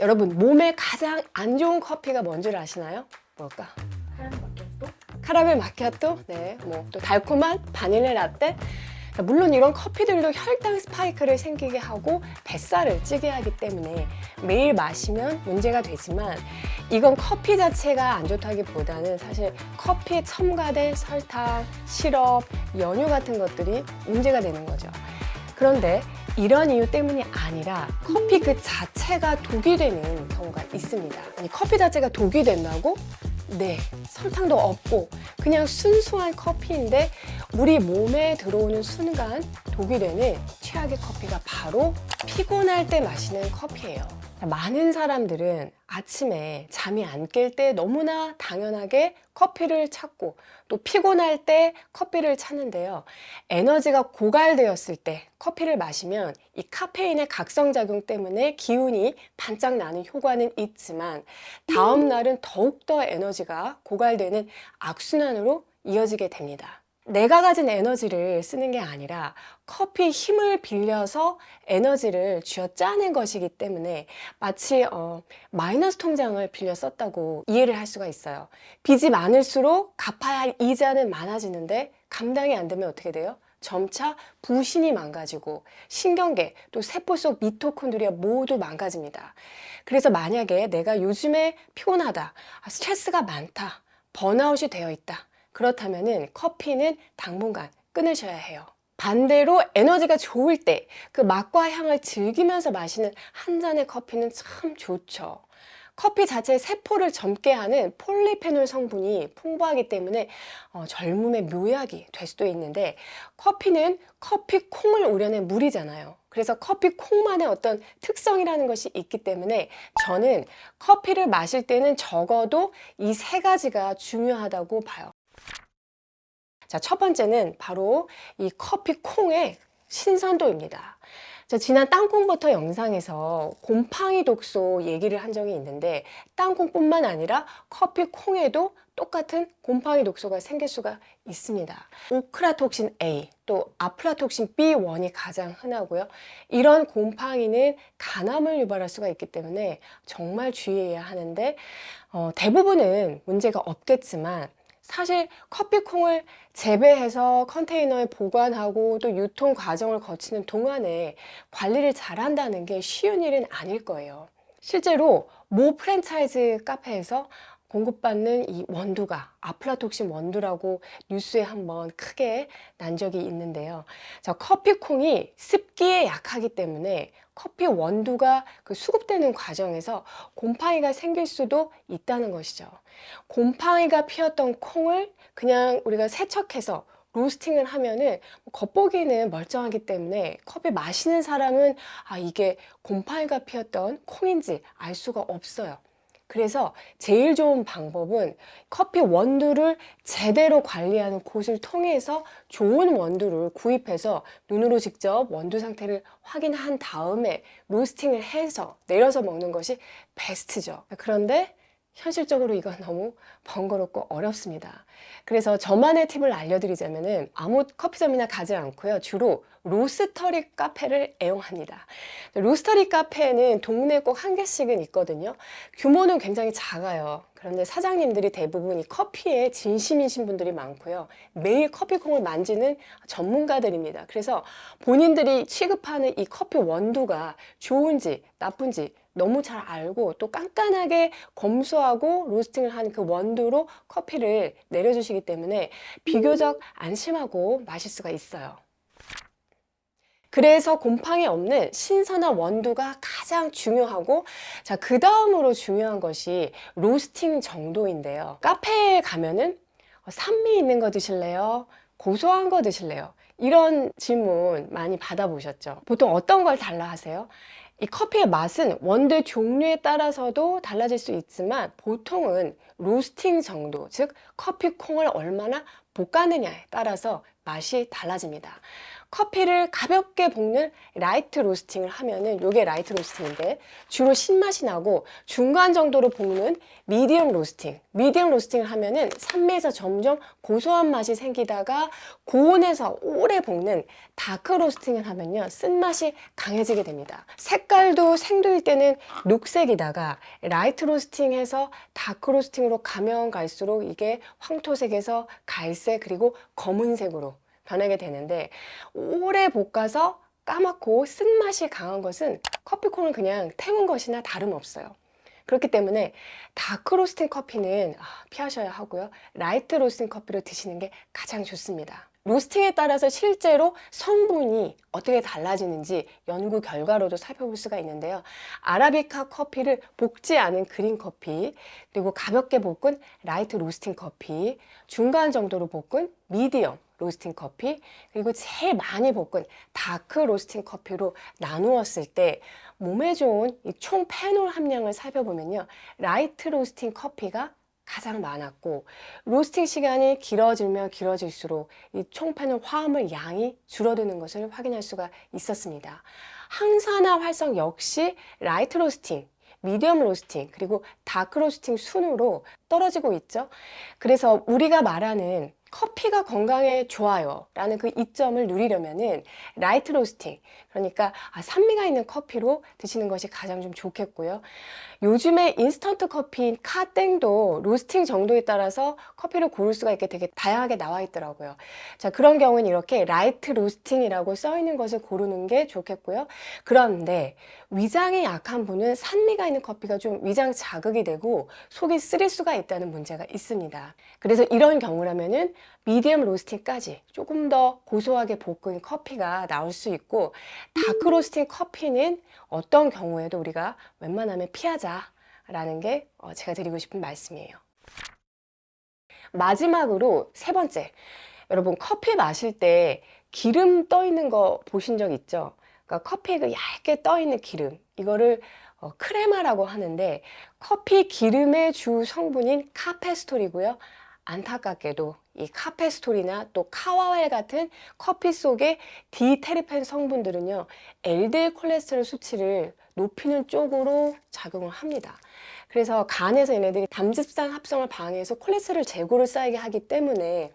여러분 몸에 가장 안 좋은 커피가 뭔지를 아시나요? 뭘까? 카라멜 마키아토, 네, 뭐 또 달콤한 바닐라 라떼. 자, 물론 이런 커피들도 혈당 스파이크를 생기게 하고 뱃살을 찌게 하기 때문에 매일 마시면 문제가 되지만 이건 커피 자체가 안 좋다기보다는 사실 커피에 첨가된 설탕, 시럽, 연유 같은 것들이 문제가 되는 거죠. 그런데 이런 이유 때문이 아니라 커피 그 자체가 독이 되는 경우가 있습니다. 아니, 커피 자체가 독이 된다고? 네, 설탕도 없고 그냥 순수한 커피인데 우리 몸에 들어오는 순간 독이 되는 최악의 커피가 바로 피곤할 때 마시는 커피예요. 많은 사람들은 아침에 잠이 안 깰 때 너무나 당연하게 커피를 찾고 또 피곤할 때 커피를 찾는데요. 에너지가 고갈되었을 때 커피를 마시면 이 카페인의 각성작용 때문에 기운이 반짝 나는 효과는 있지만 다음 날은 더욱더 에너지가 고갈되는 악순환으로 이어지게 됩니다. 내가 가진 에너지를 쓰는 게 아니라 커피 힘을 빌려서 에너지를 쥐어 짜낸 것이기 때문에 마치 어, 마이너스 통장을 빌려 썼다고 이해를 할 수가 있어요. 빚이 많을수록 갚아야 할 이자는 많아지는데 감당이 안 되면 어떻게 돼요? 점차 부신이 망가지고 신경계 또 세포 속 미토콘드리아 모두 망가집니다. 그래서 만약에 내가 요즘에 피곤하다, 아, 스트레스가 많다, 번아웃이 되어 있다. 그렇다면은 커피는 당분간 끊으셔야 해요. 반대로 에너지가 좋을 때 그 맛과 향을 즐기면서 마시는 한 잔의 커피는 참 좋죠. 커피 자체의 세포를 젊게 하는 폴리페놀 성분이 풍부하기 때문에 어, 젊음의 묘약이 될 수도 있는데 커피는 커피 콩을 우려낸 물이잖아요. 그래서 커피 콩만의 어떤 특성이라는 것이 있기 때문에 저는 커피를 마실 때는 적어도 이 세 가지가 중요하다고 봐요. 자, 첫 번째는 바로 이 커피 콩의 신선도입니다. 자, 지난 땅콩버터 영상에서 곰팡이 독소 얘기를 한 적이 있는데 땅콩뿐만 아니라 커피 콩에도 똑같은 곰팡이 독소가 생길 수가 있습니다. 오크라톡신 A 또 아플라톡신 B1이 가장 흔하고요. 이런 곰팡이는 간암을 유발할 수가 있기 때문에 정말 주의해야 하는데 어, 대부분은 문제가 없겠지만 사실 커피콩을 재배해서 컨테이너에 보관하고 또 유통 과정을 거치는 동안에 관리를 잘한다는 게 쉬운 일은 아닐 거예요. 실제로 모 프랜차이즈 카페에서 공급받는 이 원두가 아플라톡신 원두라고 뉴스에 한번 크게 난 적이 있는데요. 자, 커피콩이 습기에 약하기 때문에 커피 원두가 그 수급되는 과정에서 곰팡이가 생길 수도 있다는 것이죠. 곰팡이가 피었던 콩을 그냥 우리가 세척해서 로스팅을 하면은 겉보기는 멀쩡하기 때문에 커피 마시는 사람은 아 이게 곰팡이가 피었던 콩인지 알 수가 없어요. 그래서 제일 좋은 방법은 커피 원두를 제대로 관리하는 곳을 통해서 좋은 원두를 구입해서 눈으로 직접 원두 상태를 확인한 다음에 로스팅을 해서 내려서 먹는 것이 베스트죠. 그런데 현실적으로 이건 너무 번거롭고 어렵습니다. 그래서 저만의 팁을 알려드리자면은 아무 커피점이나 가지 않고요. 주로 로스터리 카페를 애용합니다. 로스터리 카페는 동네에 꼭 한 개씩은 있거든요. 규모는 굉장히 작아요. 그런데 사장님들이 대부분 이 커피에 진심이신 분들이 많고요. 매일 커피콩을 만지는 전문가들입니다. 그래서 본인들이 취급하는 이 커피 원두가 좋은지 나쁜지 너무 잘 알고 또 깐깐하게 검수하고 로스팅을 한 그 원두로 커피를 내려주시기 때문에 비교적 안심하고 마실 수가 있어요. 그래서 곰팡이 없는 신선한 원두가 가장 중요하고 자, 그 다음으로 중요한 것이 로스팅 정도인데요. 카페에 가면은 어, 산미 있는 거 드실래요? 고소한 거 드실래요? 이런 질문 많이 받아보셨죠? 보통 어떤 걸 달라 하세요? 이 커피의 맛은 원두 종류에 따라서도 달라질 수 있지만 보통은 로스팅 정도, 즉 커피 콩을 얼마나 볶았느냐에 따라서 맛이 달라집니다. 커피를 가볍게 볶는 라이트 로스팅을 하면은 요게 라이트 로스팅인데 주로 신맛이 나고 중간 정도로 볶는 미디엄 로스팅. 미디엄 로스팅을 하면은 산미에서 점점 고소한 맛이 생기다가 고온에서 오래 볶는 다크 로스팅을 하면요. 쓴맛이 강해지게 됩니다. 색깔도 생도일 때는 녹색이다가 라이트 로스팅해서 다크 로스팅으로 가면 갈수록 이게 황토색에서 갈색 그리고 검은색으로 변하게 되는데 오래 볶아서 까맣고 쓴맛이 강한 것은 커피콩을 그냥 태운 것이나 다름없어요. 그렇기 때문에 다크 로스팅 커피는 아, 피하셔야 하고요. 라이트 로스팅 커피를 드시는 게 가장 좋습니다. 로스팅에 따라서 실제로 성분이 어떻게 달라지는지 연구 결과로도 살펴볼 수가 있는데요. 아라비카 커피를 볶지 않은 그린 커피, 그리고 가볍게 볶은 라이트 로스팅 커피, 중간 정도로 볶은 미디엄 로스팅 커피, 그리고 제일 많이 볶은 다크 로스팅 커피로 나누었을 때 몸에 좋은 이총 페놀 함량을 살펴보면요. 라이트 로스팅 커피가 가장 많았고 로스팅 시간이 길어지면 길어질수록 이 총페놀 화합물 양이 줄어드는 것을 확인할 수가 있었습니다. 항산화 활성 역시 라이트 로스팅, 미디엄 로스팅, 그리고 다크 로스팅 순으로 떨어지고 있죠. 그래서 우리가 말하는 커피가 건강에 좋아요. 라는 그 이점을 누리려면은 라이트 로스팅. 그러니까 아, 산미가 있는 커피로 드시는 것이 가장 좀 좋겠고요. 요즘에 인스턴트 커피인 카땡도 로스팅 정도에 따라서 커피를 고를 수가 있게 되게 다양하게 나와 있더라고요. 자 그런 경우는 이렇게 라이트 로스팅이라고 써 있는 것을 고르는 게 좋겠고요. 그런데 위장이 약한 분은 산미가 있는 커피가 좀 위장 자극이 되고 속이 쓰릴 수가 있다는 문제가 있습니다 그래서 이런 경우라면은 미디엄 로스팅까지 조금 더 고소하게 볶은 커피가 나올 수 있고 다크 로스팅 커피는 어떤 경우에도 우리가 웬만하면 피하자라는 게 어, 제가 드리고 싶은 말씀이에요. 마지막으로 세 번째, 여러분 커피 마실 때 기름 떠 있는 거 보신 적 있죠? 그러니까 커피에 그 얇게 떠 있는 기름, 이거를 어, 크레마라고 하는데 커피 기름의 주 성분인 카페스톨이고요. 안타깝게도 이 카페스톨이나 또 카와웰 같은 커피 속의 디테르펜 성분들은요 LDL 콜레스테롤 수치를 높이는 쪽으로 작용을 합니다. 그래서 간에서 얘네들이 담즙산 합성을 방해해서 콜레스테롤 재고를 쌓이게 하기 때문에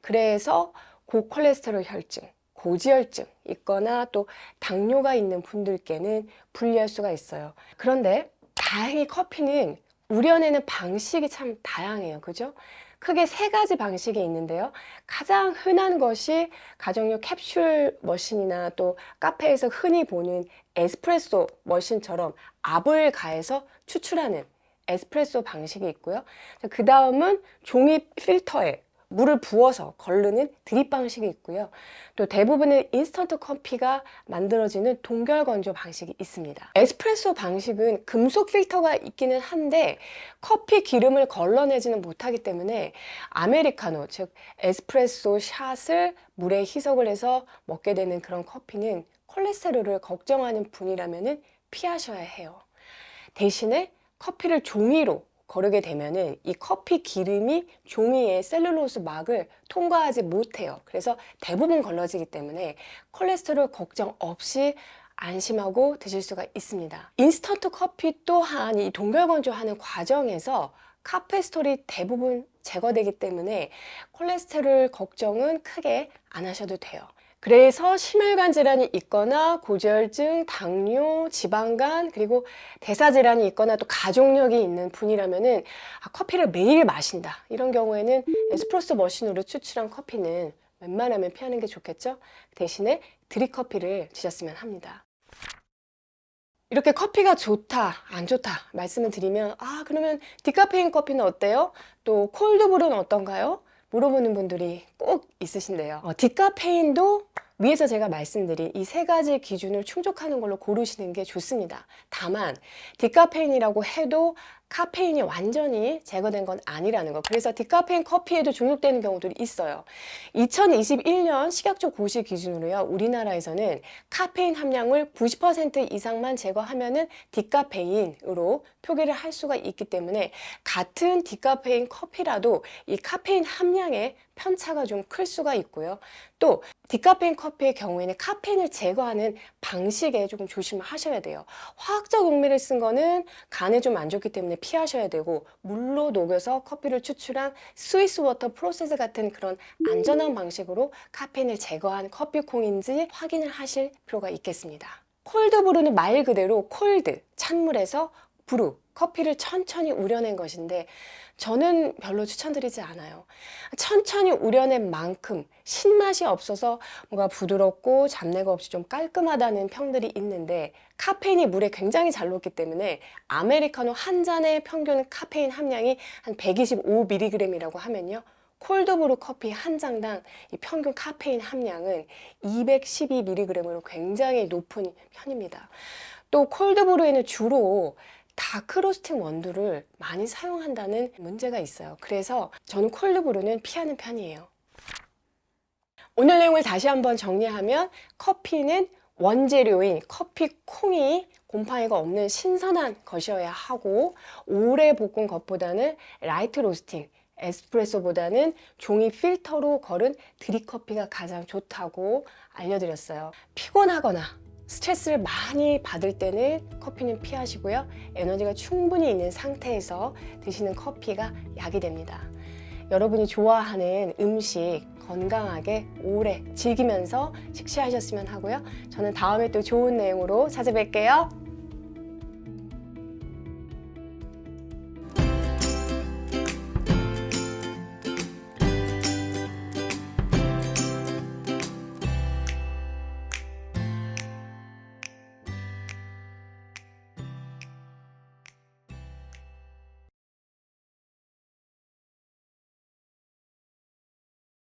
그래서 고콜레스테롤 혈증, 고지혈증 있거나 또 당뇨가 있는 분들께는 불리할 수가 있어요. 그런데 다행히 커피는 우려내는 방식이 참 다양해요. 그죠? 크게 세 가지 방식이 있는데요. 가장 흔한 것이 가정용 캡슐 머신이나 또 카페에서 흔히 보는 에스프레소 머신처럼 압을 가해서 추출하는 에스프레소 방식이 있고요. 그 다음은 종이 필터에 물을 부어서 걸르는 드립 방식이 있고요. 또 대부분의 인스턴트 커피가 만들어지는 동결 건조 방식이 있습니다. 에스프레소 방식은 금속 필터가 있기는 한데 커피 기름을 걸러내지는 못하기 때문에 아메리카노 즉 에스프레소 샷을 물에 희석을 해서 먹게 되는 그런 커피는 콜레스테롤을 걱정하는 분이라면 피하셔야 해요. 대신에 커피를 종이로 거르게 되면은 이 커피 기름이 종이의 셀룰로스 막을 통과하지 못해요. 그래서 대부분 걸러지기 때문에 콜레스테롤 걱정 없이 안심하고 드실 수가 있습니다. 인스턴트 커피 또한 이 동결 건조하는 과정에서 카페스톨이 대부분 제거되기 때문에 콜레스테롤 걱정은 크게 안 하셔도 돼요. 그래서 심혈관 질환이 있거나 고지혈증, 당뇨, 지방간 그리고 대사 질환이 있거나 또 가족력이 있는 분이라면은 아, 커피를 매일 마신다 이런 경우에는 에스프레소 머신으로 추출한 커피는 웬만하면 피하는 게 좋겠죠. 대신에 드립커피를 드셨으면 합니다. 이렇게 커피가 좋다, 안 좋다 말씀을 드리면 아 그러면 디카페인 커피는 어때요? 또 콜드브루는 어떤가요? 물어보는 분들이 꼭 있으신데요. 어, 디카페인도 위에서 제가 말씀드린 이 세 가지 기준을 충족하는 걸로 고르시는 게 좋습니다. 다만 디카페인이라고 해도 카페인이 완전히 제거된 건 아니라는 거. 그래서 디카페인 커피에도 중독되는 경우들이 있어요. 2021년 식약처 고시 기준으로요. 우리나라에서는 카페인 함량을 90% 이상만 제거하면은 디카페인으로 표기를 할 수가 있기 때문에 같은 디카페인 커피라도 이 카페인 함량의 편차가 좀 클 수가 있고요. 또 디카페인 커피의 경우에는 카페인을 제거하는 방식에 조금 조심을 하셔야 돼요. 화학적 용매를 쓴 거는 간에 좀 안 좋기 때문에 피하셔야 되고 물로 녹여서 커피를 추출한 스위스 워터 프로세스 같은 그런 안전한 방식으로 카페인을 제거한 커피콩인지 확인을 하실 필요가 있겠습니다. 콜드 브루는 말 그대로 콜드 찬물에서 브루 커피를 천천히 우려낸 것인데 저는 별로 추천드리지 않아요. 천천히 우려낸 만큼 신맛이 없어서 뭔가 부드럽고 잡내가 없이 좀 깔끔하다는 평들이 있는데 카페인이 물에 굉장히 잘 녹기 때문에 아메리카노 한 잔의 평균 카페인 함량이 한 125mg이라고 하면요. 콜드브루 커피 한 장당 이 평균 카페인 함량은 212mg으로 굉장히 높은 편입니다. 또 콜드브루에는 주로 다 크로스팅 원두를 많이 사용한다는 문제가 있어요. 그래서 저는 콜드브루는 피하는 편이에요. 오늘 내용을 다시 한번 정리하면 커피는 원재료인 커피 콩이 곰팡이가 없는 신선한 것이어야 하고 오래 볶은 것보다는 라이트 로스팅 에스프레소보다는 종이 필터로 걸은 드립커피가 가장 좋다고 알려드렸어요. 피곤하거나 스트레스를 많이 받을 때는 커피는 피하시고요. 에너지가 충분히 있는 상태에서 드시는 커피가 약이 됩니다. 여러분이 좋아하는 음식 건강하게 오래 즐기면서 식시하셨으면 하고요. 저는 다음에 또 좋은 내용으로 찾아뵐게요.